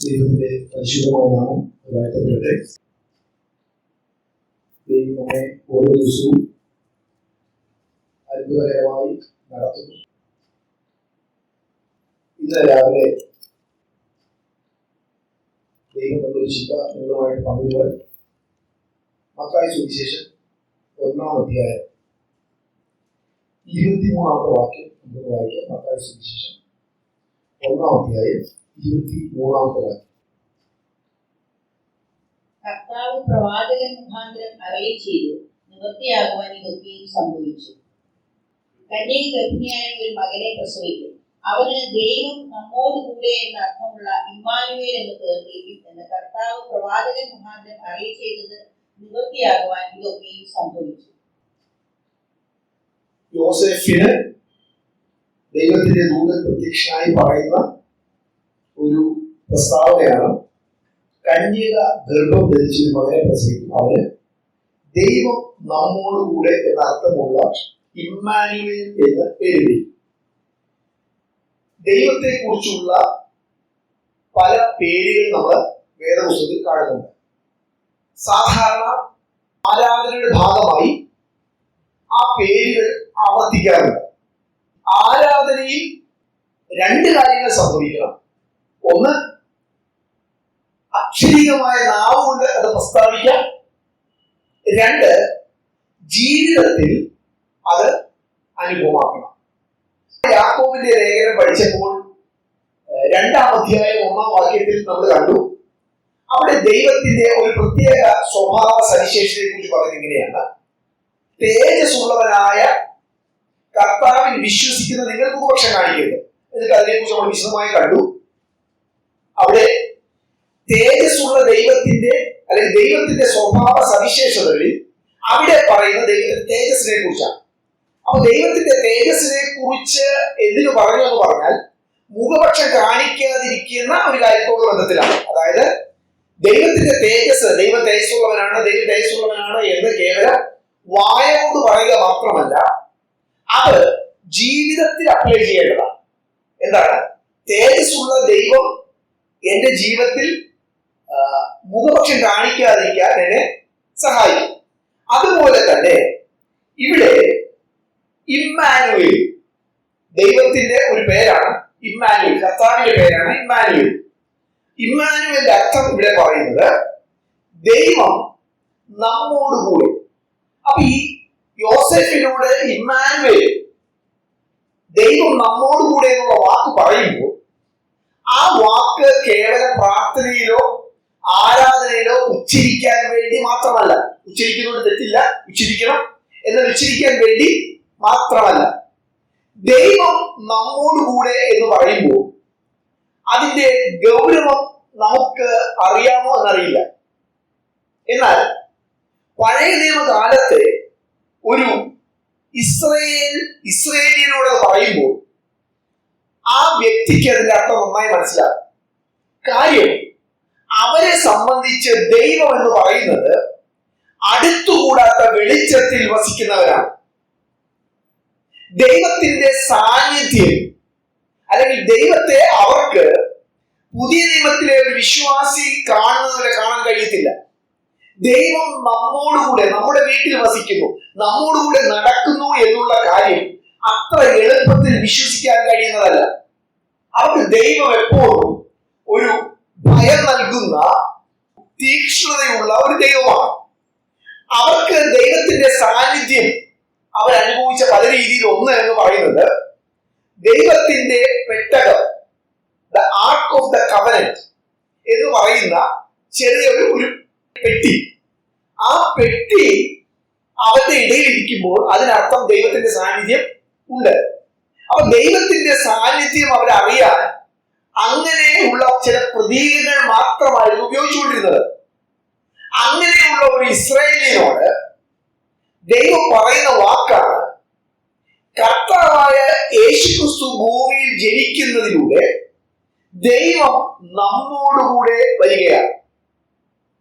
ദൈവത്തിന്റെ പരിശുദ്ധമായ നാമം വാഴ്ത്തപ്പെടട്ടെ ദൈവം നമ്മെ ഓരോ ദിവസവും അത്ഭുതകരമായി നടത്തുന്നു. ഇന്ന് രാവിലെ ദൈവം ചിന്ത നിങ്ങളുമായിട്ട് മക്കായ സുവിശേഷം ഒന്നാം അധ്യായം ഇരുപത്തിമൂന്നാമത്തെ വാക്യം നമുക്ക് വായിക്കാം. മക്കായ സുവിശേഷം ഒന്നാം അധ്യായം ഇരുപത്തി മൂന്നാമത്തെ വാക്യം. കർത്താവ് പ്രവാചകൻ മുഖാന്തരം അരളി ചെയ്തു. നിവൃത്തിയാകുവാൻ ഇതൊക്കെയും സംഭവിച്ചു. കന്യക ഗർഭിണിയായ ഒരു മകനെ പ്രസവിക്കും. അവന് ദൈവം നമ്മോട് കൂടെ എന്ന അർത്ഥമുള്ള ഇമ്മാനുവേൽ എന്ന് പേർ എന്ന് കർത്താവ് പ്രവാചകൻ മുഖാന്തരം അരളി ചെയ്തത് നിവൃത്തിയാകുവാൻ ഇതൊക്കെയും സംഭവിച്ചു. യോസെഫിന് ദൈവത്തിന്റെ ദൂതൻ പ്രത്യക്ഷനായി പറയുന്ന ഒരു പ്രസ്താവനയാണ്. കന്യക ഗർഭം ധരിച്ചു മകനെ പ്രസവിക്കും അവന് ദൈവം നമ്മോട് കൂടെ എന്ന അർത്ഥമുള്ള ഇമ്മാനുവേൽ എന്ന് പേര് ദൈവത്തെ കുറിച്ചുള്ള പല പേരുകൾ നമ്മൾ വേദപുസ്തകത്തിൽ കാണുന്നുണ്ട്. സാധാരണ ആരാധനയുടെ ഭാഗമായി ആ പേരുകൾ ആവർത്തിക്കാറുണ്ട്. ആരാധനയിൽ രണ്ട് കാര്യങ്ങൾ സംഭവിക്കണം. ഒന്ന് അക്ഷരികമായ നാവ് കൊണ്ട് അത് പ്രസ്താവിക്കാം രണ്ട് ജീവിതത്തിൽ അത് അനുഭവമാക്കണം. യാക്കോബിന്റെ ലേഖനം പഠിച്ചപ്പോൾ രണ്ടാം അധ്യായം ഒന്നാം വാക്യത്തിൽ നമ്മൾ കണ്ടു. അവിടെ ദൈവത്തിന്റെ ഒരു പ്രത്യേക സ്വഭാവ സവിശേഷതയെ കുറിച്ച് പറയുന്നത് ഇങ്ങനെയാണ്. തേജസ്സുള്ളവനായ കർത്താവിൽ വിശ്വസിക്കുന്ന നിങ്ങൾക്ക് പക്ഷെ കാണിക്കരുത്. എന്നിട്ട് അതിനെക്കുറിച്ച് നമ്മൾ വിശദമായി കണ്ടു. തേജസ്സുള്ള ദൈവത്തിന്റെ അല്ലെങ്കിൽ ദൈവത്തിന്റെ സ്വഭാവ സവിശേഷതകളിൽ അവിടെ പറയുന്ന ദൈവത്തിന്റെ തേജസ്സിനെ കുറിച്ചാണ്. അപ്പൊ ദൈവത്തിന്റെ തേജസ്സിനെ കുറിച്ച് എന്തിനു പറഞ്ഞു എന്ന് പറഞ്ഞാൽ മുഖപക്ഷം കാണിക്കാതിരിക്കുന്ന ഒരു കാര്യത്തോട് ബന്ധത്തിലാണ്. അതായത് ദൈവത്തിന്റെ തേജസ് ദൈവ തേജസ്സുള്ളവനാണ് ദൈവ തേജസ്സുള്ളവനാണ് എന്ന് കേവലം വായ കൊണ്ട് പറയുക മാത്രമല്ല അത് ജീവിതത്തിൽ അപ്ലൈ ചെയ്യേണ്ടതാണ്. എന്താണ്? തേജസ്സുള്ള ദൈവം എന്റെ ജീവിതത്തിൽ മുഖപക്ഷം കാണിക്കാതിരിക്കാൻ എന്നെ സഹായിക്കും. അതുപോലെ തന്നെ ഇവിടെ ഇമ്മാനുവേൽ ദൈവത്തിന്റെ ഒരു പേരാണ് ഇമ്മാനുവൽ കർത്താവിന്റെ പേരാണ് ഇമ്മാനുവൽ. ഇമ്മാനുവലിന്റെ അർത്ഥം ഇവിടെ പറയുന്നത് ദൈവം നമ്മോടുകൂടി. അപ്പൊ ഈ യോസെഫിനോട് ഇമ്മാനുവേൽ ദൈവം നമ്മോടുകൂടെ എന്നുള്ള വാക്ക് പറയുമ്പോൾ ആ വാക്ക് കേവലം പ്രാർത്ഥനയിലോ ആരാധനയിലോ ഉച്ചരിക്കാൻ വേണ്ടി മാത്രമല്ല. ഉച്ചരിക്കുന്നതുകൊണ്ട് തെറ്റില്ല ഉച്ചരിക്കണം എന്നാൽ ഉച്ചരിക്കാൻ വേണ്ടി മാത്രമല്ല. ദൈവം നമ്മോടുകൂടെ എന്ന് പറയുമ്പോൾ അതിന്റെ ഗൗരവം നമുക്ക് അറിയാമോ എന്നറിയില്ല. എന്നാൽ പഴയ നിയമകാലത്തെ ഒരു ഇസ്രയേൽ ഇസ്രയേലിയനോട് പറയുമ്പോൾ ആ വ്യക്തിക്ക് അതിന്റെ അർത്ഥം നന്നായി മനസ്സിലാകും. കാര്യം അവരെ സംബന്ധിച്ച് ദൈവം എന്ന് പറയുന്നത് അടുത്തുകൂടാത്ത വെളിച്ചത്തിൽ വസിക്കുന്നവരാണ്. ദൈവത്തിന്റെ സാന്നിധ്യം അല്ലെങ്കിൽ ദൈവത്തെ അവർക്ക് പുതിയ നിയമത്തിലെ ഒരു വിശ്വാസി കാണുന്നവരെ കാണാൻ കഴിയത്തില്ല. ദൈവം നമ്മോടുകൂടെ നമ്മുടെ വീട്ടിൽ വസിക്കുന്നു നമ്മോടുകൂടെ നടക്കുന്നു എന്നുള്ള കാര്യം അത്ര എളുപ്പത്തിൽ വിശ്വസിക്കാൻ കഴിയുന്നതല്ല. അവർക്ക് ദൈവം എപ്പോഴും ഒരു ഭയം നൽകുന്ന തീക്ഷ്ണതയുള്ള ഒരു ദൈവമാണ്. അവർക്ക് ദൈവത്തിന്റെ സാന്നിധ്യം അവർ അനുഭവിച്ച പല രീതിയിൽ ഒന്ന് എന്ന് പറയുന്നത് ദൈവത്തിന്റെ പെട്ടകം the ark of the covenant എന്ന് പറയുന്ന ചെറിയൊരു ഒരു പെട്ടി. ആ പെട്ടി അവരുടെ ഇടയിൽ ഇരിക്കുമ്പോൾ അതിനർത്ഥം ദൈവത്തിന്റെ സാന്നിധ്യം ഉണ്ട്. അപ്പൊ ദൈവത്തിന്റെ സാന്നിധ്യം അവരറിയാൻ അങ്ങനെയുള്ള ചില പ്രതീകങ്ങൾ മാത്രമായിരുന്നു ഉപയോഗിച്ചുകൊണ്ടിരുന്നത്. അങ്ങനെയുള്ള ഒരു ഇസ്രായേലിനോട് ദൈവം പറയുന്ന വാക്കാണ് കർത്താവായ യേശുക്രിസ്തു ഭൂമിയിൽ ജനിക്കുന്നതിലൂടെ ദൈവം നമ്മോടുകൂടെ വരികയാണ്.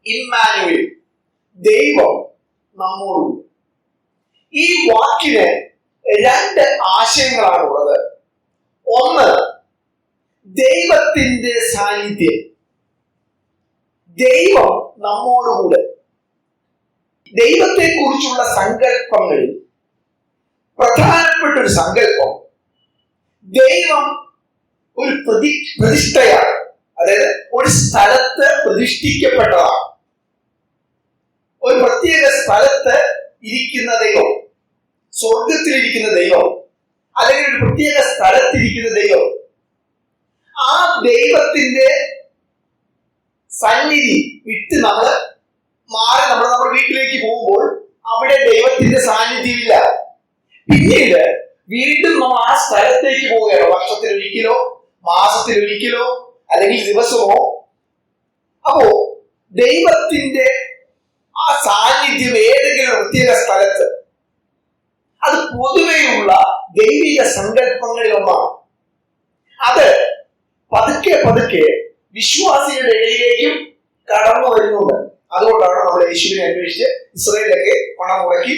ഇമ്മാനുവൽ ദൈവം നമ്മോടുകൂടെ. ഈ വാക്കിന് രണ്ട് ആശയങ്ങളാണുള്ളത്. ഒന്ന് ദൈവത്തിന്റെ സാന്നിധ്യം. ദൈവം നമ്മോടുകൂടെ. ദൈവത്തെ കുറിച്ചുള്ള സങ്കല്പങ്ങളിൽ പ്രധാനപ്പെട്ട ഒരു സങ്കല്പം ദൈവം ഒരു പ്രതി പ്രതിഷ്ഠയാണ്. അതായത് ഒരു സ്ഥലത്ത് പ്രതിഷ്ഠിക്കപ്പെട്ടതാണ്. ഒരു പ്രത്യേക സ്ഥലത്ത് ഇരിക്കുന്ന ദൈവം സ്വർഗത്തിലിരിക്കുന്ന ദൈവം അല്ലെങ്കിൽ ഒരു പ്രത്യേക സ്ഥലത്തിരിക്കുന്ന ദൈവം ആ ദൈവത്തിന്റെ സന്നിധി വിട്ട് നമ്മൾ മാറി നമ്മൾ നമ്മുടെ വീട്ടിലേക്ക് പോകുമ്പോൾ അവിടെ ദൈവത്തിന്റെ സാന്നിധ്യമില്ല. പിന്നീട് വീണ്ടും നമ്മൾ ആ സ്ഥലത്തേക്ക് പോവുകയാണ്. വർഷത്തിൽ ഒരിക്കലോ മാസത്തിൽ ഒരിക്കലോ അല്ലെങ്കിൽ ദിവസമോ. അപ്പോ ദൈവത്തിന്റെ ആ സാന്നിധ്യം ഏതെങ്കിലും പ്രത്യേക സ്ഥലത്ത് അത് പൊതുവെയുള്ള ദൈവിക സങ്കല്പങ്ങളിൽ ഒന്നാണ്. അത് പതുക്കെ പതുക്കെ വിശ്വാസികളുടെ ഇടയിലേക്കും കടന്നു വരുന്നുണ്ട്. അതുകൊണ്ടാണ് നമ്മൾ യേശുവിനെ അന്വേഷിച്ച് ഇസ്രയേലൊക്കെ പണം മുടക്കി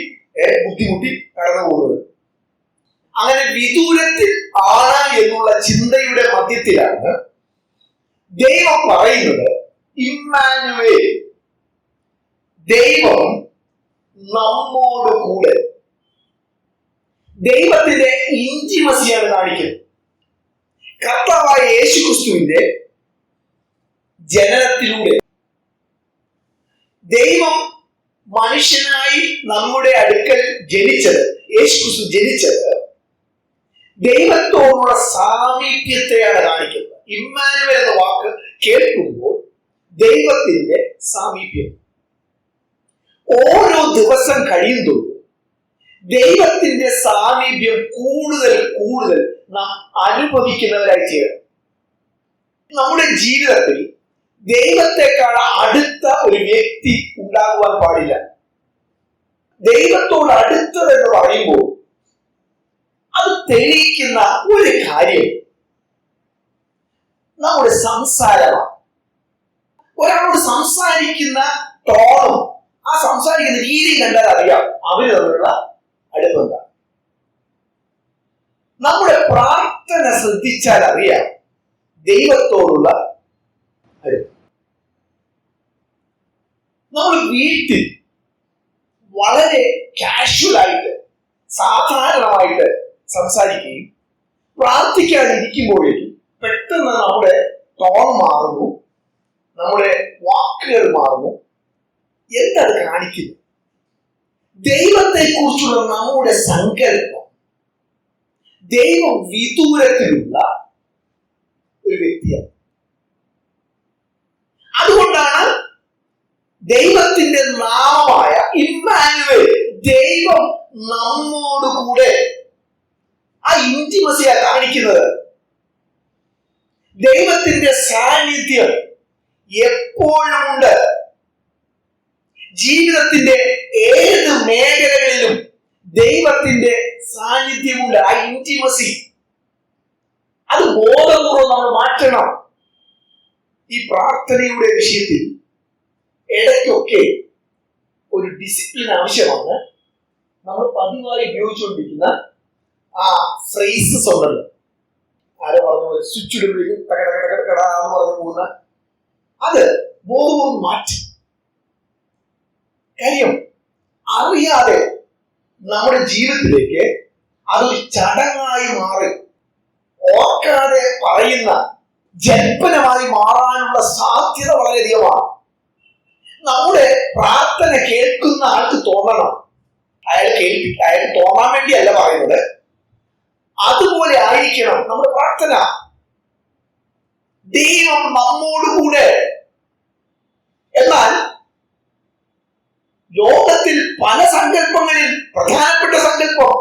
ബുദ്ധിമുട്ടി കടന്നു പോകുന്നത്. അങ്ങനെ വിദൂരത്തിൽ ആണ് എന്നുള്ള ചിന്തയുടെ മധ്യത്തിലാണ് ദൈവം പറയുന്നത് ഇമ്മാനുവേ ദൈവം നമ്മോട് കൂടെ ദൈവത്തിന്റെ ഇഞ്ചിമസിയാണ് കാണിക്കുന്നത്. കർത്താവായ യേശു ക്രിസ്തുവിന്റെ ജനനത്തിലൂടെ ദൈവം മനുഷ്യനായി നമ്മുടെ അടുക്കൽ ജനിച്ചത് യേശു ക്രിസ്തു ജനിച്ചത് ദൈവത്തോടുള്ള സാമീപ്യത്തെയാണ് കാണിക്കുന്നത്. ഇമ്മാനുവൽ എന്ന വാക്ക് കേൾക്കുമ്പോൾ ദൈവത്തിന്റെ സാമീപ്യം. ഓരോ ദിവസം കഴിയുന്തോറും ദൈവത്തിന്റെ സാമീപ്യം കൂടുതൽ കൂടുതൽ നാം അനുഭവിക്കുന്നവരായി ചെയ്യണം നമ്മുടെ ജീവിതത്തിൽ ദൈവത്തെക്കാൾ അടുത്ത ഒരു വ്യക്തി ഉണ്ടാകുവാൻ പാടില്ല. ദൈവത്തോട് അടുത്തതെന്ന് പറയുമ്പോൾ അത് തെളിയിക്കുന്ന ഒരു കാര്യം. നമ്മുടെ സംസാരമാണ്. ഒരാളോട് സംസാരിക്കുന്ന ടോണും ആ സംസാരിക്കുന്ന രീതി കണ്ടാൽ അറിയാം. അവർ തമ്മിലുള്ള നമ്മുടെ പ്രാർത്ഥന ശ്രദ്ധിച്ചാൽ അറിയാം ദൈവത്തോടുള്ള നമ്മൾ വീട്ടിൽ വളരെ കാഷ്വൽ ആയിട്ട് സാധാരണമായിട്ട് സംസാരിക്കുകയും പ്രാർത്ഥിക്കാതിരിക്കുമ്പോഴേക്കും പെട്ടെന്ന് നമ്മുടെ ടോൺ മാറുന്നു നമ്മുടെ വാക്കുകൾ മാറുന്നു. എന്തത് കാണിക്കുന്നു ദൈവത്തെ കുറിച്ചുള്ള നമ്മുടെ സങ്കല്പം ദൈവം വിദൂരത്തിലുള്ള ഒരു വ്യക്തിയാണ്. അതുകൊണ്ടാണ് ദൈവത്തിന്റെ നാമമായ ഇമ്മാനുവൽ ദൈവം നമ്മോടുകൂടെ ആ ഇന്റിമസിയാ കാണിക്കുന്നത്. ദൈവത്തിന്റെ സാന്നിധ്യം എപ്പോഴും ഉണ്ട് ജീവിതത്തിന്റെ ഏത് മേഖലകളിലും ദൈവത്തിന്റെ സാന്നിധ്യമുണ്ട്. ആ ഇന്റിമസി അത് ബോധപൂർവം നമ്മൾ മാറ്റണം. ഈ പ്രാർത്ഥനയുടെ വിഷയത്തിൽ ഇടയ്ക്കൊക്കെ ഒരു ഡിസിപ്ലിൻ ആവശ്യമാണ്. നമ്മൾ പതിവായി ഉപയോഗിച്ചുകൊണ്ടിരിക്കുന്ന ആ ഫ്രേസസ് ഉണ്ടല്ലോ. ആരോ പറഞ്ഞ പോലെ സ്വിച്ച് ഇടുമ്പോഴേക്കും പറഞ്ഞു പോകുന്ന. അത് ബോധപൂർവം മാറ്റി. കാര്യം അറിയാതെ നമ്മുടെ ജീവിതത്തിലേക്ക് അതൊരു ചടങ്ങായി മാറി. ഓർക്കാതെ പറയുന്ന ജൽപ്പനമായി മാറാനുള്ള സാധ്യത വളരെയധികമാണ്. നമ്മുടെ പ്രാർത്ഥന കേൾക്കുന്ന ആൾക്ക് തോന്നണം. അയാൾ കേൾപ്പി അയാൾ തോന്നാൻ വേണ്ടിയല്ല പറയുന്നത്. അതുപോലെ ആയിരിക്കണം നമ്മുടെ പ്രാർത്ഥന. ദൈവം നമ്മോടുകൂടെ. എന്നാൽ ലോകത്തിൽ പല സങ്കല്പങ്ങളിൽ പ്രധാനപ്പെട്ട സങ്കല്പം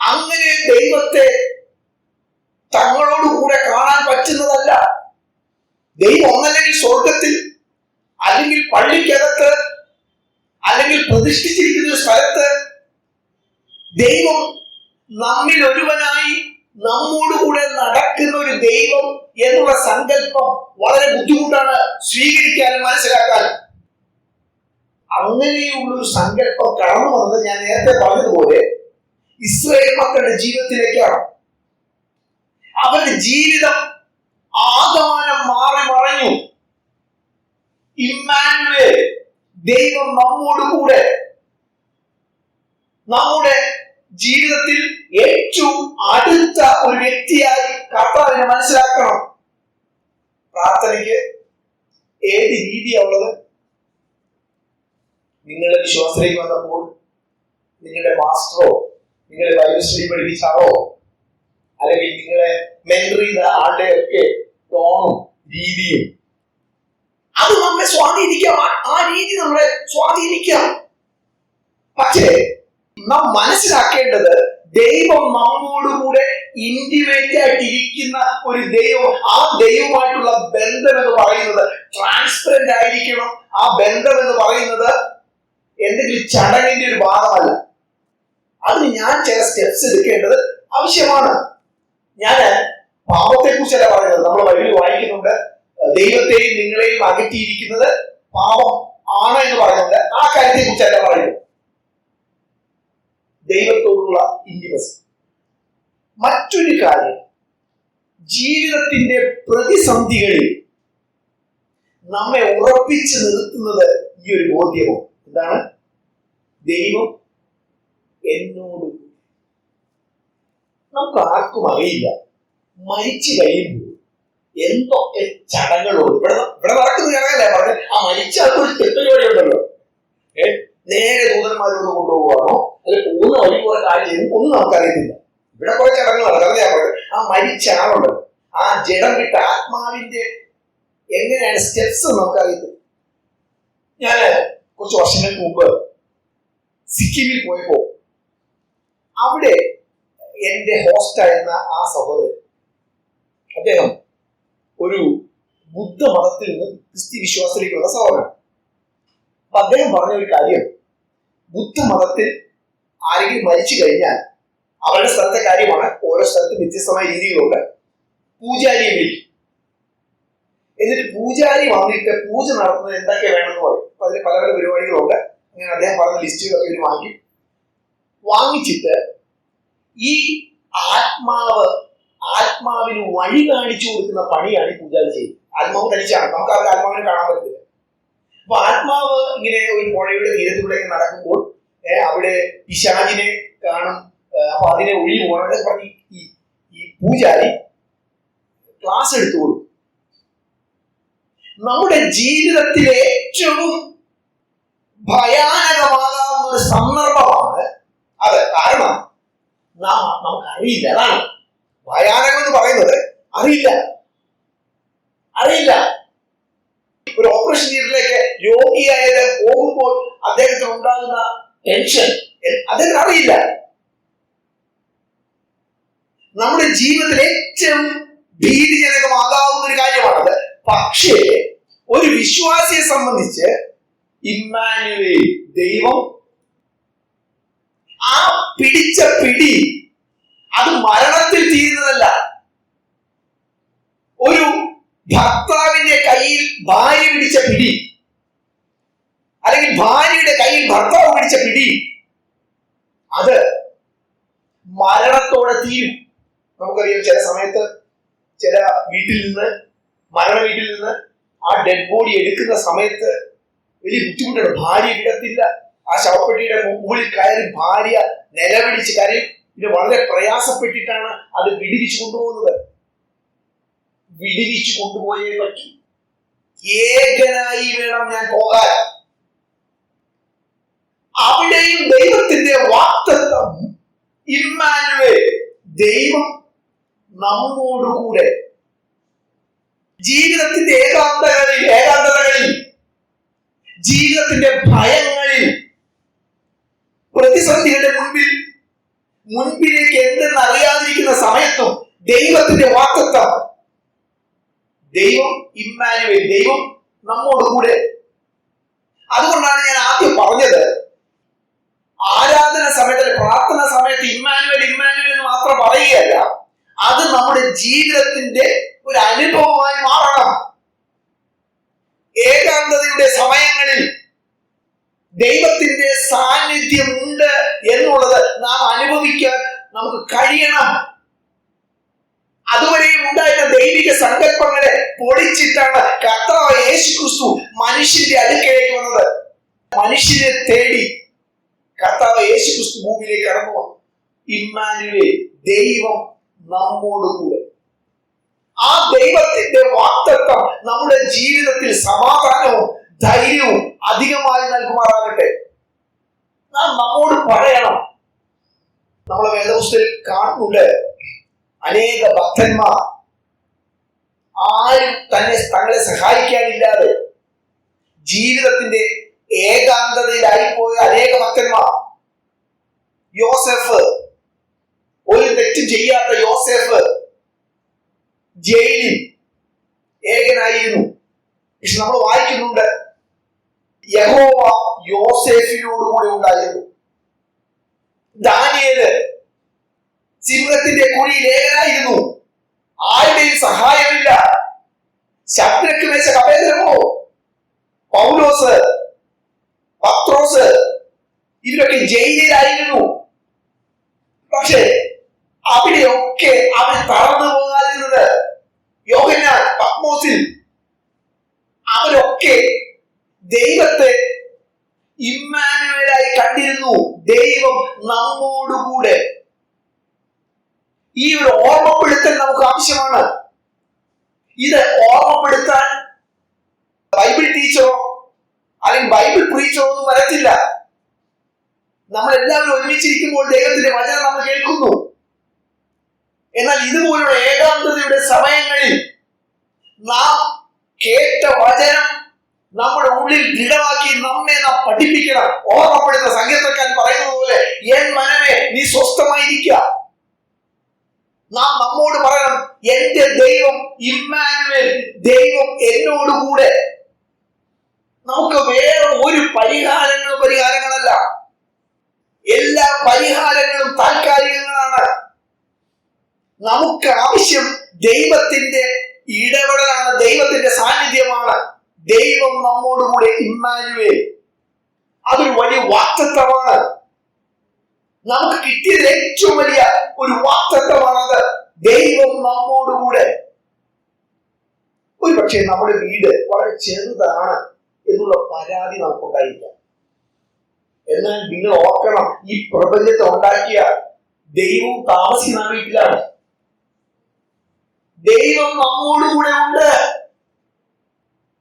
അങ്ങനെ ദൈവത്തെ തങ്ങളോടുകൂടെ കാണാൻ പറ്റുന്നതല്ല. ദൈവം ഒന്നല്ലെങ്കിൽ സ്വർഗത്തിൽ അല്ലെങ്കിൽ പള്ളിക്കകത്ത് അല്ലെങ്കിൽ പ്രതിഷ്ഠിച്ചിരിക്കുന്ന ഒരു സ്ഥലത്ത് ദൈവം നമ്മിൽ ഒരുവനായി നമ്മോടുകൂടെ നടക്കുന്ന ഒരു ദൈവം എന്നുള്ള സങ്കല്പം വളരെ ബുദ്ധിമുട്ടാണ് സ്വീകരിക്കാനും മനസ്സിലാക്കാനും. അങ്ങനെയുള്ള ഒരു സങ്കല്പം കടന്നു വന്നത് ഞാൻ നേരത്തെ പറഞ്ഞതുപോലെ ഇസ്രയേൽ മക്കളുടെ ജീവിതത്തിലേക്കാണ്. അവരുടെ ജീവിതം ആഗമനം മാറി മറഞ്ഞു. ഇമ്മാനുവേൽ ദൈവം നമ്മോട് കൂടെ. നമ്മുടെ ജീവിതത്തിൽ ഏറ്റവും അടുത്ത ഒരു വ്യക്തിയായി കർത്താവിനെ മനസ്സിലാക്കണം. പ്രാർത്ഥനയ്ക്ക് ഏത് രീതിയാ ഉള്ളത്? നിങ്ങളുടെ വിശ്വാസത്തിലേക്ക് വന്നപ്പോൾ നിങ്ങളുടെ മാസ്റ്ററോ നിങ്ങളെ ബൈബിൾ സ്റ്റഡി പഠിപ്പിച്ച അല്ലെങ്കിൽ നിങ്ങളെ മെന്റർ ചെയ്ത ആളുടെ ഒക്കെ ടോണും രീതിയും. അത് നമ്മെ സ്വാധീനിക്കാം. ആ രീതി നമ്മളെ സ്വാധീനിക്കാം. പക്ഷേ നാം മനസ്സിലാക്കേണ്ടത് ദൈവം നമ്മോടുകൂടെ ഇന്റിമേറ്റ് ആയിട്ടിരിക്കുന്ന ഒരു ദൈവം ആ ദൈവമായിട്ടുള്ള ബന്ധം എന്ന് പറയുന്നത് ട്രാൻസ്പെറന്റ് ആയിരിക്കണം. ആ ബന്ധം എന്ന് പറയുന്നത് എന്തെങ്കിലും ചടങ്ങിന്റെ ഒരു ഭാഗമല്ല. അതിന് ഞാൻ ചില സ്റ്റെപ്സ് എടുക്കേണ്ടത് ആവശ്യമാണ്. ഞാൻ പാപത്തെ കുറിച്ചല്ല പറയുന്നത്. നമ്മൾ ബൈബിളിൽ വായിക്കുന്നുണ്ട് ദൈവത്തെയും നിങ്ങളെയും അകറ്റിയിരിക്കുന്നത് പാപം ആണ് എന്ന് പറയുന്നുണ്ട്. ആ കാര്യത്തെ കുറിച്ചല്ല പറയുന്നത്. ദൈവത്തോടുള്ള ഇന്റിമസി മറ്റൊരു കാര്യം ജീവിതത്തിന്റെ പ്രതിസന്ധികളിൽ നമ്മെ ഉറപ്പിച്ചു നിർത്തുന്നത് ഈ ഒരു ബോധ്യമാണ്. എന്താണ്? ദൈവം എന്നോട്. നമുക്ക് ആർക്കും അറിയില്ല. മരിച്ചു കഴിയുമ്പോൾ എന്തൊക്കെ ചടങ്ങുകളുണ്ട് ഇവിടെ ഇവിടെ നടക്കുന്ന ചടങ്ങല്ലേ? പറഞ്ഞ ആ മരിച്ച ഒരു തെറ്റുപടി ഉണ്ടല്ലോ ഏ? നേരെ ദൂതന്മാരോട് കൊണ്ടുപോകാണോ അല്ലെ പോകുന്ന വഴി പോലെ കാര്യം ഒന്നും നമുക്കറിയത്തില്ല. ഇവിടെ കുറെ ചടങ്ങുകളാണ്. കാരണം ഞാൻ പറഞ്ഞത്. ആ മരിച്ച ആളുണ്ട് ആ ജഡം വിട്ട ആത്മാവിന്റെ എങ്ങനെയാണ് സ്റ്റെപ്സ് നമുക്കറിയത്തില്ല. ഞാൻ കുറച്ച് വർഷങ്ങൾക്ക് മുമ്പ് സിക്കിമിൽ പോയപ്പോ അവിടെ എന്റെ ഹോസ്റ്റായിരുന്ന ആ സഹോദരൻ അദ്ദേഹം ഒരു ബുദ്ധ മതത്തിൽ നിന്ന് ക്രിസ്ത്യ വിശ്വാസത്തിലേക്കുള്ള സഹോദരൻ. അപ്പൊ അദ്ദേഹം പറഞ്ഞ ഒരു കാര്യം ബുദ്ധ മതത്തിൽ ആരെങ്കിലും മരിച്ചു കഴിഞ്ഞാൽ അവരുടെ സ്ഥലത്തെ കാര്യമാണ് ഓരോ സ്ഥലത്തും വ്യത്യസ്തമായ രീതികളുണ്ട് പൂജാരിയെ വിളിക്കും. എന്നിട്ട് പൂജാരി വന്നിട്ട് പൂജ നടത്തുന്നത് എന്തൊക്കെ വേണമെന്ന് പറയും. അപ്പൊ അതിന് പല പല പരിപാടികളുണ്ട്. അങ്ങനെ അദ്ദേഹം പറഞ്ഞ ലിസ്റ്റുകളൊക്കെ ഇവർ വാങ്ങി. വാങ്ങിച്ചിട്ട് ഈ ആത്മാവ് ആത്മാവിന് വഴി കാണിച്ചു കൊടുക്കുന്ന പണിയാണ് ഈ പൂജാരി ചെയ്യുന്നത്. ആത്മാവ് തനിച്ചാണ്. നമുക്ക് ആ ആത്മാവിനെ കാണാൻ പറ്റില്ല അപ്പൊ ആത്മാവ് ഇങ്ങനെ ഒരു പുഴയുടെ തീരത്തിലൂടെ നടക്കുമ്പോൾ അവിടെ പിശാചിനെ കാണും. അപ്പൊ അതിനെ ഒഴിഞ്ഞു പോകണം. പറഞ്ഞു ഈ പൂജാരി ക്ലാസ് എടുത്തു കൊടുക്കും. നമ്മുടെ ജീവിതത്തിലെ ഏറ്റവും ഭയാനകമാകാവുന്ന ഒരു സന്ദർഭമാണ് അത്. കാരണം നാം നമുക്കറിയില്ല. അതാണ് ഭയാനകം എന്ന് പറയുന്നത്. അറിയില്ല. അറിയില്ല. ഒരു ഓപ്പറേഷൻ തിയേറ്ററിലേക്ക് രോഗിയായത് പോകുമ്പോൾ അദ്ദേഹത്തിന് ഉണ്ടാകുന്ന ടെൻഷൻ അദ്ദേഹത്തിന് അറിയില്ല. നമ്മുടെ ജീവിതത്തിൽ ഏറ്റവും ഭീതിജനകമാകാവുന്ന ഒരു കാര്യമാണത്. പക്ഷേ ഒരു വിശ്വാസിയെ സംബന്ധിച്ച് ഇമ്മാനുവേൽ ദൈവം ആ പിടിച്ച പിടി അത് മരണത്തിൽ തീരുന്നതല്ല. ഒരു ഭർത്താവിന്റെ കയ്യിൽ ഭാര്യ പിടിച്ച പിടി. അല്ലെങ്കിൽ ഭാര്യയുടെ കയ്യിൽ ഭർത്താവ് പിടിച്ച പിടി. അത് മരണത്തോടെ തീരും. നമുക്കറിയാം ചില സമയത്ത് ചില വീട്ടിൽ നിന്ന് മരണ വീട്ടിൽ നിന്ന് ആ ഡെഡ് ബോഡി എടുക്കുന്ന സമയത്ത് വലിയ ബുദ്ധിമുട്ടാണ്. ഭാര്യ കിടത്തില്ല ആ ശവപ്പെട്ടിയുടെ മുകളിൽ കയറി ഭാര്യ നിലവിളിച്ച് കരയും. പിന്നെ വളരെ പ്രയാസപ്പെട്ടിട്ടാണ് അത് വിടിവിച്ചു കൊണ്ടുപോകുന്നത്. വിടിവിച്ചു കൊണ്ടുപോയേ പറ്റൂ. ഏകനായി വേണം ഞാൻ പോകാൻ. അവിടെയും ദൈവത്തിന്റെ വാക്തത്വം. ഇമ്മാനുവേ ദൈവം നമ്മോടുകൂടെ ജീവിതത്തിന്റെ ഏകാന്തകളിൽ ഏകാന്തതകളിൽ ജീവിതത്തിന്റെ ഭയങ്ങളിൽ പ്രതിസന്ധികളുടെ മുൻപിൽ മുൻപിലേക്ക് എന്തെന്ന് അറിയാതിരിക്കുന്ന സമയത്തും ദൈവത്തിന്റെ വാക്തത്വം ദൈവം ഇമ്മാനുവൽ ദൈവം നമ്മോട് കൂടെ. അതുകൊണ്ടാണ് ഞാൻ ആദ്യം പറഞ്ഞത് ആരാധന സമയത്ത് പ്രാർത്ഥന സമയത്ത് ഇമ്മാനുവൽ ഇമ്മാനുവൽ എന്ന് മാത്രം പറയുകയല്ല അത് നമ്മുടെ ജീവിതത്തിന്റെ ഒരു അനുഭവമായി മാറണം. ഏകാന്തതയുടെ സമയങ്ങളിൽ ദൈവത്തിന്റെ സാന്നിധ്യം ഉണ്ട് എന്നുള്ളത് നാം അനുഭവിക്കാൻ നമുക്ക് കഴിയണം. അതുവരെയും ഉണ്ടായിരുന്ന ദൈവിക സങ്കല്പങ്ങളെ പൊളിച്ചിട്ടാണ് കർത്താവ് യേശു ക്രിസ്തു മനുഷ്യന്റെ അടുക്കലേക്ക് വന്നത്. മനുഷ്യരെ തേടി കർത്താവ് യേശു ക്രിസ്തു ഭൂമിയിലേക്ക് ഇറങ്ങുക ഇമ്മാനുവേ ദൈവം നമ്മോട് കൂടെ ആ ദൈവത്തിന്റെ വാക്തത്വം നമ്മുടെ ജീവിതത്തിൽ സമാധാനവും ധൈര്യവും അധികമായി നൽകുമാറാകട്ടെ. നാം നമ്മോട് പറയണം. നമ്മളെ വേദപുസ്തകത്തിൽ കാണുന്നുണ്ട്. അനേക ഭക്തന്മാർ ആരും തന്നെ തങ്ങളെ സഹായിക്കാനില്ലാതെ ജീവിതത്തിന്റെ ഏകാന്തതയിലായിപ്പോയ അനേക ഭക്തന്മാർ. യോസെഫ് ഒരു തെറ്റും ചെയ്യാത്ത യോസെഫ് ജയിലിൽ ഏകനായിരുന്നു. പക്ഷെ നമ്മൾ വായിക്കുന്നുണ്ട് യഹോവ യോസേഫിനോട് കൂടെ ഉണ്ടായിരുന്നു. ദാനിയേൽ സിംഹത്തിന്റെ കുഴിയിൽ ഏകനായിരുന്നു. ആരുടെയും സഹായമില്ല. ശബ്ദക്ക് മേശ കപേന്ദ്രമോ പൗലോസ് പത്രോസ് ഇവരൊക്കെ ജയിലിലായിരുന്നു. പക്ഷെ അവിടെയൊക്കെ അവർ തളർന്നു പോകാതിരുന്നത് യോഹന്നാൻ പത്മോസിൽ അവരൊക്കെ ദൈവത്തെ ഇമ്മാനുവലായി കണ്ടിരുന്നു. ദൈവം നമ്മോടുകൂടെ. ഈ ഒരു ഓർമ്മപ്പെടുത്തൽ നമുക്ക് ആവശ്യമാണ്. ഇത് ഓർമ്മപ്പെടുത്താൻ ബൈബിൾ ടീച്ചറോ അല്ലെങ്കിൽ ബൈബിൾ പ്രീച്ചറോ ഒന്നും വരത്തില്ല. നമ്മൾ എല്ലാവരും ഒരുമിച്ചിരിക്കുമ്പോൾ ദൈവത്തിന്റെ വചനം നമ്മൾ കേൾക്കുന്നു. എന്നാൽ ഇതുപോലുള്ള ഏകാന്തതയുടെ സമയങ്ങളിൽ നാം കേട്ട വചനം നമ്മുടെ ഉള്ളിൽ ദൃഢമാക്കി നമ്മെ നാം പഠിപ്പിക്കണം. ഓർമ്മപ്പെടുന്ന സംഗീതക്കാരൻ പറയുന്നത് പോലെ എൻ മനമേ നീ സ്വസ്ഥമായിരിക്കുക നാം നമ്മോട് പറയണം എന്റെ ദൈവം ഇമ്മാനുവേൽ ദൈവം എന്നോട് കൂടെ. നമുക്ക് വേറെ ഒരു പരിഹാരങ്ങളും പരിഹാരങ്ങളല്ല. എല്ലാ പരിഹാരങ്ങളും താൽക്കാലികങ്ങളാണ്. നമുക്ക് ആവശ്യം ദൈവത്തിന്റെ ഇടപെടലാണ് ദൈവത്തിന്റെ സാന്നിധ്യമാണ്. ദൈവം നമ്മോടുകൂടെ ഇമ്മാനുവേ അതൊരു വലിയ വാക്തത്വമാണ്. നമുക്ക് കിട്ടിയത് ഏറ്റവും വലിയ ഒരു വാക്തത്വമാണത്. ദൈവം നമ്മോടുകൂടെ ഒരു പക്ഷേ നമ്മുടെ വീട് വളരെ ചെറുതാണ് എന്നുള്ള പരാതി നമുക്കുണ്ടായിരിക്കാം. എന്നാൽ നിങ്ങൾ ഓർക്കണം ഈ പ്രപഞ്ചത്തെ ഉണ്ടാക്കിയ ദൈവം താമസിക്കുന്ന വീട്ടിലാണ് ദൈവം നമ്മോടുകൂടെ ഉണ്ട്.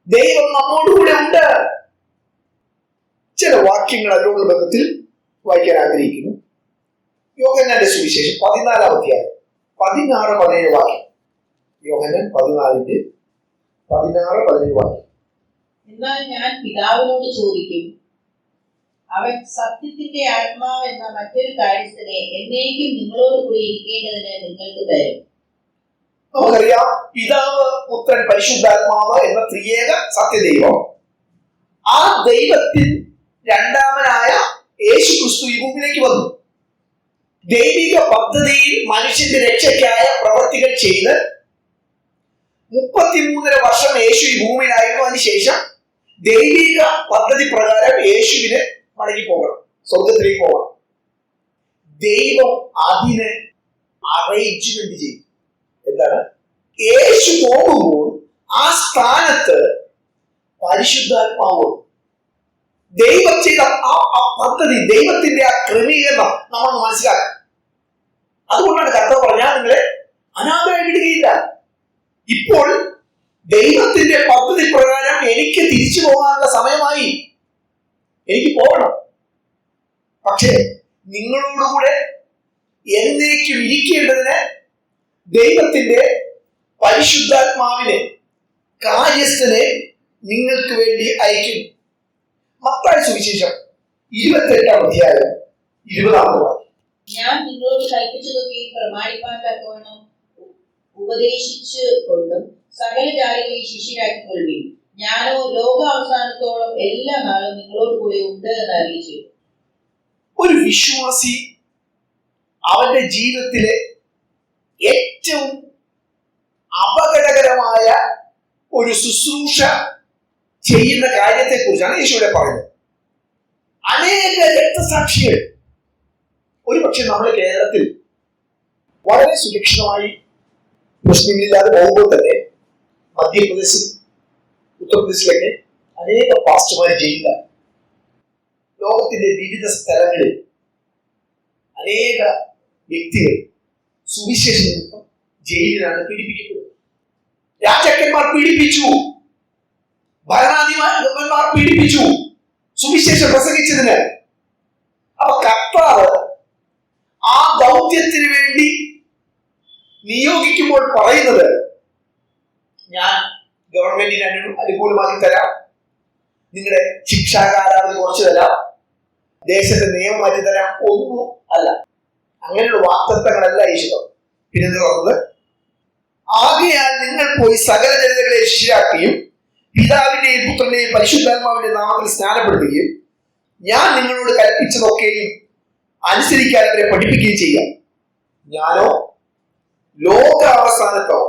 ദൈവം നമ്മോടുകൂടെ ഉണ്ട്. ചില വാക്യങ്ങൾ അതിനോടുള്ള ബന്ധത്തിൽ വായിക്കാൻ ആഗ്രഹിക്കുന്നു. യോഹന്നാന്റെ സുവിശേഷം പതിനാലാം അധ്യായം. പതിനാറ് പതിനേഴ് വാക്യം. യോഹനൻ പതിനാലിന്റെ പതിനാറ് പതിനേഴ് വാക്യം. എന്നാൽ ഞാൻ പിതാവിനോട് ചോദിക്കും അവൻ സത്യത്തിന്റെ ആത്മാവ് എന്ന മറ്റൊരു കാര്യസ്ഥനെ എന്നേക്കും നിങ്ങളോട് കൂടി ഇരിക്കേണ്ടതിന് നിങ്ങൾക്ക് തരും. നമുക്കറിയാം പിതാവ് പുത്രൻ പരിശുദ്ധാത്മാവ് എന്ന ത്രിയേക സത്യദൈവം. ആ ദൈവത്തിൽ രണ്ടാമനായ യേശു ക്രിസ്തു ഈ ഭൂമിയിലേക്ക് വന്നു. ദൈവിക പദ്ധതിയിൽ മനുഷ്യന്റെ രക്ഷയ്ക്കായ പ്രവർത്തികൾ ചെയ്ത് മുപ്പത്തിമൂന്നര വർഷം യേശു ഈ ഭൂമിയിലായിരുന്നു. അതിനുശേഷം ദൈവിക പദ്ധതി പ്രകാരം യേശുവിന് മടങ്ങി പോകണം സ്വർഗത്തിലേക്ക് പോകണം. ദൈവം അതിന് അറേഞ്ച്മെന്റ് ചെയ്തു. എന്താണ്? യേശു പോകുമ്പോൾ ആ സ്ഥാനത്ത് പരിശുദ്ധാത്മാവ്. ദൈവം ചെയ്ത ആ പദ്ധതി ദൈവത്തിന്റെ ആ ക്രമീകരണം നമ്മൾ മനസ്സിലാക്കി. അതുകൊണ്ടാണ് കർത്താവ് പറഞ്ഞാൽ നിങ്ങളെ അനാഥരായി വിടുകയില്ല. ഇപ്പോൾ ദൈവത്തിന്റെ പദ്ധതി പ്രകാരം എനിക്ക് തിരിച്ചു പോകാനുള്ള സമയമായി. എനിക്ക് പോകണം. പക്ഷേ നിങ്ങളോടുകൂടെ എന്നേക്കും ഇരിക്കേണ്ടതിന് ദൈവത്തിന്റെ പരിശുദ്ധാത്മാവിനെ കാര്യസ്ഥനെ നിങ്ങൾക്ക് വേണ്ടി അയക്കും മത്തായ സുവിശേഷം ഇരുപത്തെട്ടാം അധ്യായം ഇരുപതാം ഞാൻ നിങ്ങളോട് കൽപ്പിച്ചതൊക്കെയും പ്രമാണിപ്പാൻ തക്കവണ്ണം ഉപദേശിച്ചു കൊണ്ടും സകല ജാതികളെയും ശിഷ്യരാക്കിക്കൊള്ളുകയും ഞാനോ ലോകാവസാനത്തോളം എല്ലാ നാളും നിങ്ങളോട് കൂടെ ഉണ്ട് എന്ന് അറിയിച്ചു. ഒരു വിശ്വാസി അവന്റെ ജീവിതത്തിലെ ഏറ്റവും അപകടകരമായ ഒരു ശുശ്രൂഷ ചെയ്യുന്ന കാര്യത്തെ കുറിച്ചാണ് യേശുവിടെ പറയുന്നത്. അനേക രക്തസാക്ഷികൾ. ഒരു പക്ഷെ നമ്മുടെ കേരളത്തിൽ വളരെ സുരക്ഷിതമായി മുസ്ലിമില്ലാതെ പോകുമ്പോൾ തന്നെ മധ്യപ്രദേശിൽ ഉത്തർപ്രദേശിലൊക്കെ അനേക പാസ്റ്റർമാർ ചെയ്യുന്ന ലോകത്തിന്റെ വിവിധ സ്ഥലങ്ങളിൽ അനേക വ്യക്തികൾ സുവിശേഷ നിമിത്തം ജയിലിലാണ് പീഡിപ്പിക്കപ്പെടുന്നത് രാജാക്കന്മാർ പീഡിപ്പിച്ചു. ഭരണാധിപന്മാർ പീഡിപ്പിച്ചു. സുവിശേഷം പ്രസംഗിച്ചതിന്. അപ്പൊ കർത്താവ് ആ ദൗത്യത്തിന് വേണ്ടി നിയോഗിക്കുമ്പോൾ പറയുന്നത് ഞാൻ ഗവൺമെന്റിന് അനു അനുകൂലമാക്കി തരാം. നിങ്ങളുടെ ശിക്ഷാകാലാവധി കുറച്ച് തരാം. ദേശത്തെ നിയമം മാറ്റി തരാം. ഒന്നും അല്ല. അങ്ങനെയുള്ള വാക്തത്വങ്ങളല്ല ഈശ്വരം പിന്നെ പറഞ്ഞത്? ആകയാൽ നിങ്ങൾ പോയി സകല ജനതകളെ ശിഷ്യരാക്കുകയും പിതാവിന്റെയും പുത്രന്റെയും പരിശുദ്ധാത്മാവിന്റെ നാമത്തിൽ സ്നാനപ്പെടുത്തുകയും ഞാൻ നിങ്ങളോട് കൽപ്പിച്ചതൊക്കെയും അനുസരിക്കാൻ അവരെ പഠിപ്പിക്കുകയും ചെയ്യാം ഞാനോ? ലോക അവസാനത്തോ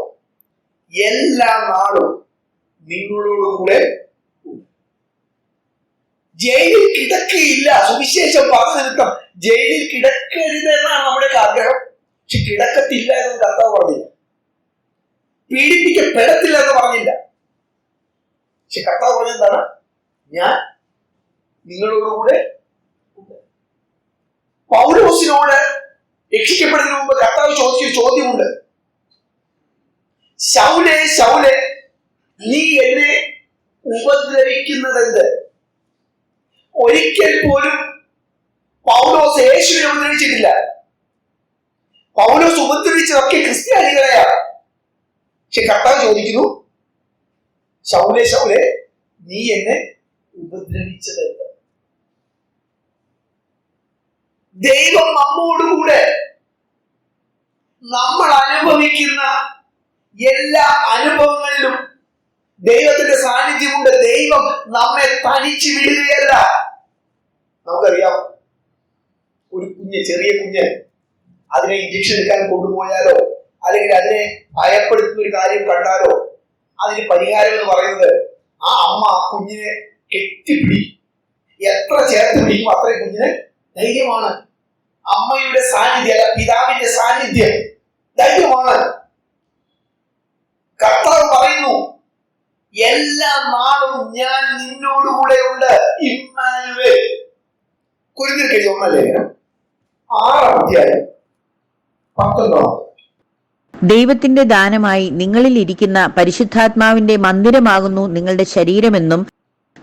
എല്ലാ നാളും നിങ്ങളോടും കൂടെ ജയിലിൽ കിടക്കയില്ല. സുവിശേഷം പറഞ്ഞു നിമിത്തം ജയിലിൽ കിടക്കരുത് എന്നാണ് നമ്മുടെ ആഗ്രഹം. പക്ഷെ കിടക്കത്തില്ല എന്ന് കർത്താവ് പറഞ്ഞില്ല. പീഡിപ്പിക്കപ്പെടത്തില്ല എന്ന് പറഞ്ഞില്ല. പക്ഷെ കർത്താവ് പറഞ്ഞെന്താണ്? ഞാൻ നിങ്ങളോടുകൂടെ പൗരോസിനോട് രക്ഷിക്കപ്പെടുന്നതിന് മുമ്പ് കർത്താവ് ചോദിച്ച ചോദ്യമുണ്ട്. ശൗലെ ശൗലെ നീ എന്നെ ഉപദ്രവിക്കുന്നതെന്ത്? ഒരിക്കൽ പോലും പൗലോസ് യേശുവിനെ ഉപദ്രവിച്ചിട്ടില്ല. പൗലോസ് ഉപദ്രവിച്ചതൊക്കെ ക്രിസ്ത്യാനികളെയാ പക്ഷെ കർത്താവ് ചോദിക്കുന്നു ശൗലെ ശൗലെ നീ എന്നെ ഉപദ്രവിച്ചത് ദൈവം നമ്മോടുകൂടെ നമ്മൾ അനുഭവിക്കുന്ന എല്ലാ അനുഭവങ്ങളിലും ദൈവത്തിന്റെ സാന്നിധ്യമുണ്ട്. ദൈവം നമ്മെ തനിച്ച് വിടുകയല്ല. നമുക്കറിയാം ഒരു കുഞ്ഞ് ചെറിയ കുഞ്ഞ് അതിനെ ഇഞ്ചക്ഷൻ എടുക്കാൻ കൊണ്ടുപോയാലോ? അല്ലെങ്കിൽ അതിനെ ഭയപ്പെടുത്തുന്ന ഒരു കാര്യം കണ്ടാലോ? അതിന് പരിഹാരം എന്ന് പറയുന്നത് ആ അമ്മ ആ കുഞ്ഞിനെ കെട്ടിപ്പിടി. എത്ര ചേർത്ത് പിടിക്കും അത്രയും കുഞ്ഞിന് ധൈര്യമാണ്. അമ്മയുടെ സാന്നിധ്യം അല്ല പിതാവിന്റെ സാന്നിധ്യം ധൈര്യമാണ്. കർത്താവ് പറയുന്നു എല്ലാ നാളും ഞാൻ നിന്നോടുകൂടെ ഉണ്ട് ഇമ്മാനുവേ കുരുന്നിൽ കഴിയും ഒന്നല്ലേ ആറാം അധ്യായം പത്തൊൻപതാം. ദൈവത്തിന്റെ ദാനമായി നിങ്ങളിൽ ഇരിക്കുന്ന പരിശുദ്ധാത്മാവിന്റെ മന്ദിരമാകുന്നു നിങ്ങളുടെ ശരീരമെന്നും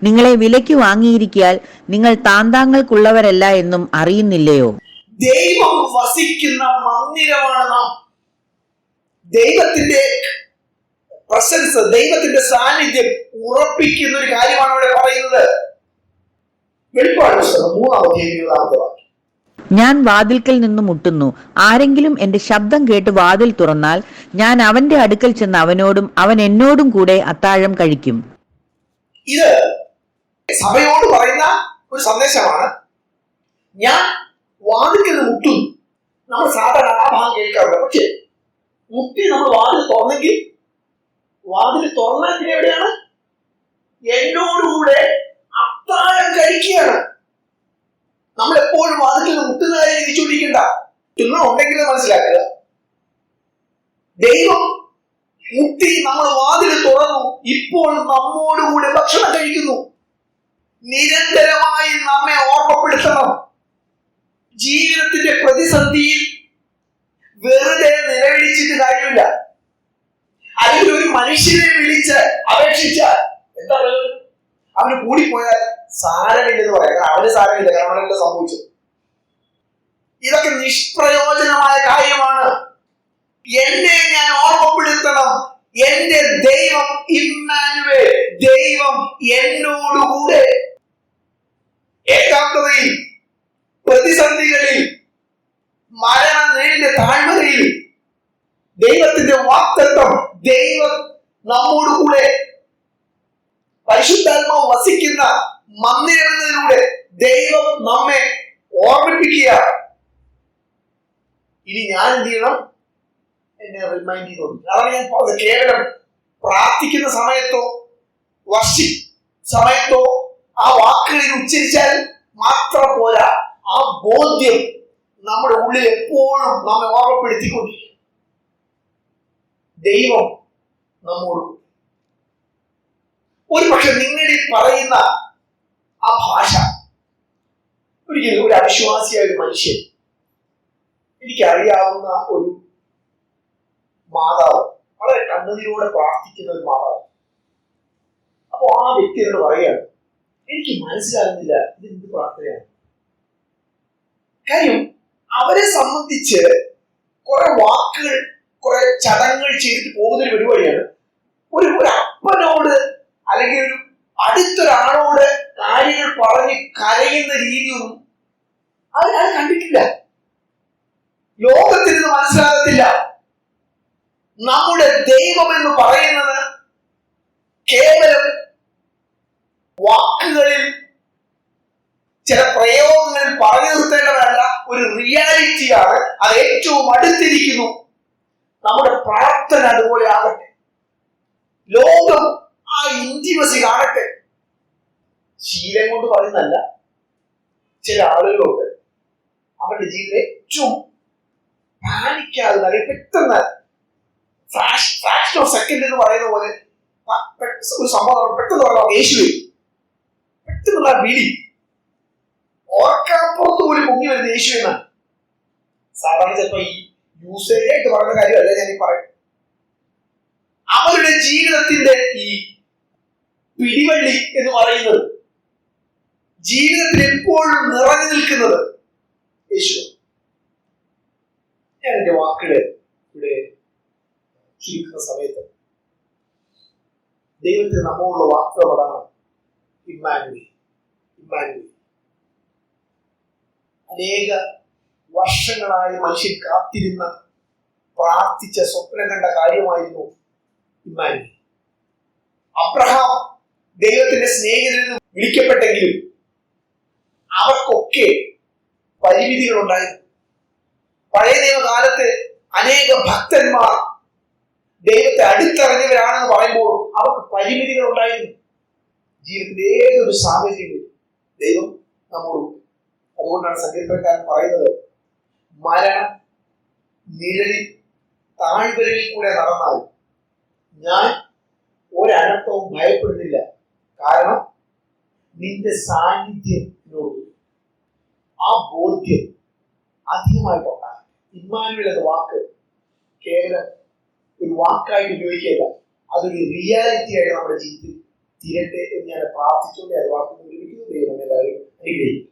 നിങ്ങളെ വിലയ്ക്ക് വാങ്ങിയിരിക്കാൽ നിങ്ങൾ താന്താങ്ങൾക്കുള്ളവരല്ല എന്നും അറിയുന്നില്ലയോ? ദൈവം വസിക്കുന്ന മന്ദിരമാണ് നാം. ദൈവത്തിന്റെ പ്രസൻസ് ദൈവത്തിന്റെ സാന്നിധ്യം ഉറപ്പിക്കുന്ന ഒരു കാര്യമാണ് ഇവിടെ പറയുന്നത്. വെളിപ്പാട് പുസ്തകം മൂന്നാം അധ്യായം ഇരുപതാമത്തെ വാക്യം. ഞാൻ വാതിൽക്കൽ നിന്ന് മുട്ടുന്നു. ആരെങ്കിലും എന്റെ ശബ്ദം കേട്ട് വാതിൽ തുറന്നാൽ ഞാൻ അവന്റെ അടുക്കൽ ചെന്ന് അവനോടും അവൻ എന്നോടും കൂടെ അത്താഴം കഴിക്കും. ഇത് സഭയോട് പറയുന്ന ഒരു സന്ദേശമാണ്. ഞാൻ വാതിൽക്കൽ മുട്ടുന്നു. നമ്മൾ സാധാരണ ആ ഭാഗം കേൾക്കാറുണ്ട്. പക്ഷേ മുട്ടി നമ്മൾ വാതിൽ തുറന്നെങ്കിൽ വാതിൽ തുറന്നതിന് എവിടെയാണ്? എന്നോടുകൂടെ അത്താഴം കഴിക്കുകയാണ് നമ്മൾ എപ്പോഴും വാതിൽ മുട്ടുന്ന കാര്യം ചിന്തിച്ചുകൊണ്ടിരിക്കണ്ട ഇന്ന് ഉണ്ടെങ്കിൽ മനസ്സിലാക്കുക. ദൈവം മുട്ടി നമ്മൾ വാതിൽ തുറന്നു. ഇപ്പോൾ നമ്മോടുകൂടെ ഭക്ഷണം കഴിക്കുന്നു. നിരന്തരമായി നമ്മെ ഓർമ്മപ്പെടുത്തണം. ജീവിതത്തിന്റെ പ്രതിസന്ധിയിൽ വെറുതെ നിലവിളിച്ചിട്ട് കാര്യമില്ല. അല്ലെങ്കിൽ ഒരു മനുഷ്യനെ വിളിച്ച് അപേക്ഷിച്ചാൽ എന്താ പറയുക അവന് കൂടിപ്പോയാൽ സാരമില്ലെന്ന് പറയാം. അവന് സാരമില്ല. കാരണം അവനെല്ലാം സംഭവിച്ചു ഇതൊക്കെ നിഷ്പ്രയോജനമായ കാര്യമാണ്. എന്നെ ഞാൻ ഓർമ്മപ്പെടുത്തണം. എന്റെ ദൈവം ഇമ്മാനുവേ ദൈവം എന്നോടുകൂടെ. ഏകാന്തതയിൽ പ്രതിസന്ധികളിൽ മരണ നേരിന്റെ ദൈവത്തിന്റെ വാക്തത്വം ദൈവം നമ്മോടുകൂടെ. പരിശുദ്ധാത്മാവ് വസിക്കുന്ന മന്ദിരത്തിലൂടെ ദൈവം നമ്മെ ഓർമ്മിപ്പിക്കുക ഇനി ഞാൻ എന്ത് ചെയ്യണം? എന്നെ റിമൈൻഡ് ചെയ്തോളൂ. അതാണ് ഞാൻ കേവലം പ്രാർത്ഥിക്കുന്ന സമയത്തോ വർഷി സമയത്തോ ആ വാക്കുകളിൽ ഉച്ചരിച്ചാൽ മാത്രം പോരാ. ആ ബോധ്യം നമ്മുടെ ഉള്ളിൽ എപ്പോഴും നമ്മെ ഓർമ്മപ്പെടുത്തിക്കൊണ്ടിരിക്കും. ദൈവം നമ്മോട് ഒരു പക്ഷെ നിങ്ങളിൽ പറയുന്ന ആ ഭാഷ ഒരിക്കലും ഒരു അവിശ്വാസിയായ ഒരു മനുഷ്യൻ എനിക്കറിയാവുന്ന ഒരു മാതാവ് വളരെ കണ്ണുനീരോടെ പ്രാർത്ഥിക്കുന്ന ഒരു മാതാവ്. അപ്പൊ ആ വ്യക്തി എന്നോട് പറയുകയാണ് എനിക്ക് മനസ്സിലാകുന്നില്ല ഇത് എന്ത് പ്രാർത്ഥനയാണ്? കാര്യം അവരെ സംബന്ധിച്ച് കുറെ വാക്കുകൾ കുറെ ചടങ്ങുകൾ ചെയ്തിട്ട് പോകുന്ന ഒരു പരിപാടിയാണ്. ഒരു ഒരു അപ്പനോട് അല്ലെങ്കിൽ ഒരു അടുത്തൊരാളോട് കാര്യങ്ങൾ പറഞ്ഞ് കരയുന്ന രീതിയൊന്നും ഞാൻ കണ്ടിട്ടില്ല. ലോകത്തിന് ഇത് മനസ്സിലാകത്തില്ല. നമ്മുടെ ദൈവം എന്ന് പറയുന്നത് കേവലം വാക്കുകളിൽ ചില പ്രയോഗങ്ങളിൽ പറഞ്ഞു നിർത്തേണ്ടതല്ല ഒരു റിയാലിറ്റിയാണ് അത് ഏറ്റവും അടുത്തിരിക്കുന്നു. നമ്മുടെ പ്രാർത്ഥന അതുപോലെ ആകട്ടെ. ലോകം ആ ഇന്റിമസി കാണട്ടെ. ശീലം കൊണ്ട് പറയുന്നല്ല ചില ആളുകളുണ്ട് അവരുടെ ജീവിതം ഏറ്റവും പാനിക്കാതെ അല്ലെങ്കിൽ പെട്ടെന്ന് ഫ്ലാഷ് ഫ്ലാഷ് ഓഫ് സെക്കൻഡ് എന്ന് പറയുന്ന പോലെ ഒരു സംഭവം. പെട്ടെന്ന് പറയാം യേശു പെട്ടെന്നുള്ള വിളി ഓർക്കാപ്പുറത്ത് പോലും മുങ്ങി വരുന്ന യേശു എന്നാണ്. സാധാരണ ചിലപ്പോ ഈ യൂസേജ് ആയിട്ട് പറയുന്ന കാര്യമല്ല ഞാൻ ഈ പറയും അവരുടെ ജീവിതത്തിന്റെ ഈ പിടിവള്ളി എന്ന് പറയുന്നത് ജീവിതത്തിൽ എപ്പോഴും നിറഞ്ഞു നിൽക്കുന്നത് യേശു ഞാൻ എന്റെ വാക്കുകൾ ഇവിടെ ചുരുക്കുന്ന സമയത്ത് ദൈവത്തിന് നമ്മളുള്ള വാക്കുകൾ അതാണ് ഇമ്മാനുവി ഇമ്മാനുവി അനേക വർഷങ്ങളായി മനുഷ്യൻ കാത്തിരുന്ന പ്രാർത്ഥിച്ച സ്വപ്നം കണ്ട കാര്യമായിരുന്നു ഇമ്മാനുവി അബ്രഹാം ദൈവത്തിന്റെ നിന്ന് വിളിക്കപ്പെട്ടെങ്കിലും അവർക്കൊക്കെ പരിമിതികൾ ഉണ്ടായിരുന്നു പഴയ നിയമകാലത്ത് അനേക ഭക്തന്മാർ ദൈവത്തെ അടുത്തറിഞ്ഞവരാണെന്ന് പറയുമ്പോൾ അവർക്ക് പരിമിതികൾ ഉണ്ടായിരുന്നു. ജീവിതത്തിലെ ഏതൊരു സാഹചര്യത്തിൽ ദൈവം നമ്മോട് അതുകൊണ്ടാണ് സങ്കീർത്തനക്കാരൻ പറയുന്നത് മരണം നിഴലിൽ താഴ്വരയിൽ കൂടെ നടന്നാൽ ഞാൻ ഒരനർത്ഥവും ഭയപ്പെടുന്നില്ല. കാരണം നിന്റെ സാന്നിധ്യം ആ ബോധ്യം അധികമായിട്ടുണ്ടാകും ഇമ്മാനുവൽ എന്ന വാക്ക് കേവലം ഒരു വാക്കായിട്ട് ഉപയോഗിക്കുക അതൊരു റിയാലിറ്റി ആയിട്ട് നമ്മുടെ ജീവിതത്തിൽ തീരട്ടെ എന്ന് ഞാൻ പ്രാർത്ഥിച്ചുകൊണ്ട് അത് വാക്ക് നിർമ്മിക്കുന്നു ദൈവം എല്ലാവരും അനുഗ്രഹിക്കും